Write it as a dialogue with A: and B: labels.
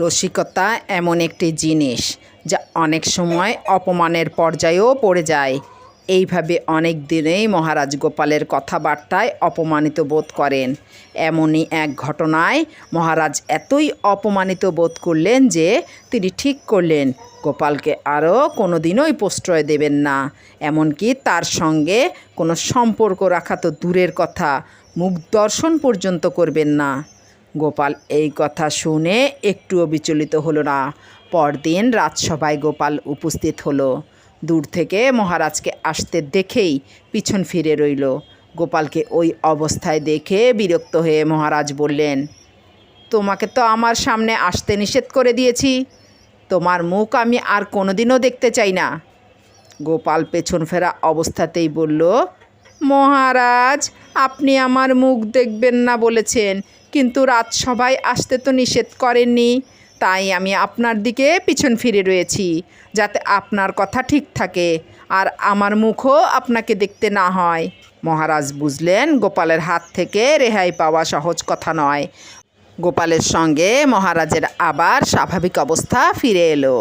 A: রসিকতা এমন একটি জিনিস যা অনেক সময় অপমানের পর্যায়েও পড়ে যায়। এইভাবে অনেক দিনেই মহারাজ গোপালের কথাবার্তায় অপমানিত বোধ করেন। এমনই এক ঘটনায় মহারাজ এতই অপমানিত বোধ করলেন যে তিনি ঠিক করলেন, গোপালকে আরও কোনো দিনই প্রশ্রয় দেবেন না। এমনকি তার সঙ্গে কোনো সম্পর্ক রাখা তো দূরের কথা, মুখ দর্শন পর্যন্ত করবেন না। গোপাল, এই কথা শুনে একটুও বিচলিত হলো না। পরদিন রাজসভায় গোপাল উপস্থিত হলো। দূর থেকে মহারাজকে আসতে দেখেই পিছন ফিরে রইল। গোপালকে ওই অবস্থায় দেখে বিরক্ত হয়ে মহারাজ বললেন, তোমাকে তো আমার সামনে আসতে নিষেধ করে দিয়েছি। তোমার মুখ আমি আর কোনোদিনও দেখতে চাই না। গোপাল পেছন ফেরা অবস্থাতেই বলল মহারাজ, আপনি আমার মুখ দেখবেন না বলেছেন, কিন্তু রাজসভায় আসতে তো নিষেধ করেননি। তাই আমি আপনার দিকে পিছন ফিরে রয়েছি, যাতে আপনার কথা ঠিক থাকে, আর আমার মুখও আপনাকে দেখতে না হয়। মহারাজ বুঝলেন, গোপালের হাত থেকে রেহাই পাওয়া সহজ কথা নয়। গোপালের সঙ্গে মহারাজের আবার স্বাভাবিক অবস্থা ফিরে এলো।